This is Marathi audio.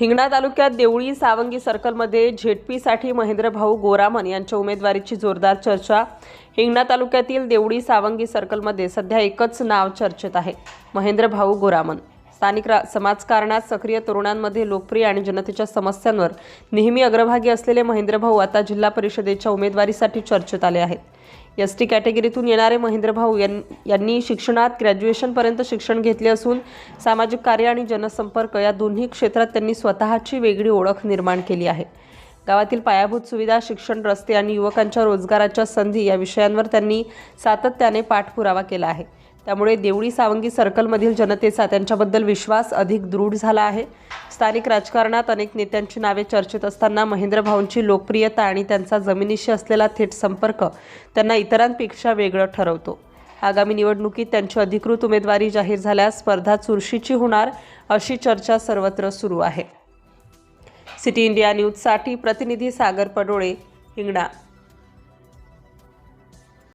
हिंगणा तालुक्यात देवळी सावंगी सर्कलमध्ये झेडपीसाठी महेंद्रभाऊ गोरामन यांच्या उमेदवारीची जोरदार चर्चा. हिंगणा तालुक्यातील देवळी सावंगी सर्कलमध्ये सध्या एकच नाव चर्चेत आहे महेंद्रभाऊ गोरामन. स्थानिक रा समाजकारणात सक्रिय तरुणांमध्ये लोकप्रिय आणि जनतेच्या समस्यांवर नेहमी अग्रभागी असलेले महेंद्रभाऊ आता जिल्हा परिषदेच्या उमेदवारीसाठी चर्चेत आले आहेत. एस टी कॅटेगरीतून येणारे महेंद्रभाऊ यां यांनी शिक्षणात ग्रॅज्युएशनपर्यंत शिक्षण घेतले असून सामाजिक कार्य आणि जनसंपर्क या दोन्ही क्षेत्रात त्यांनी स्वतःची वेगळी ओळख निर्माण केली आहे. गावातील पायाभूत सुविधा शिक्षण रस्ते आणि युवकांच्या रोजगाराच्या संधी या विषयांवर त्यांनी सातत्याने पाठपुरावा केला आहे. त्यामुळे देवळी सावंगी सर्कलमधील जनतेचा त्यांच्याबद्दल विश्वास अधिक दृढ झाला आहे. स्थानिक राजकारणात अनेक नेत्यांची नावे चर्चेत असताना महेंद्र भाऊंची लोकप्रियता आणि त्यांचा जमिनीशी असलेला थेट संपर्क त्यांना इतरांपेक्षा वेगळं ठरवतो. आगामी निवडणुकीत त्यांची अधिकृत उमेदवारी जाहीर झाल्यास स्पर्धा चुरशीची होणार अशी चर्चा सर्वत्र सुरू आहे. सिटी इंडिया न्यूजसाठी प्रतिनिधी सागर पडोळे हिंगणा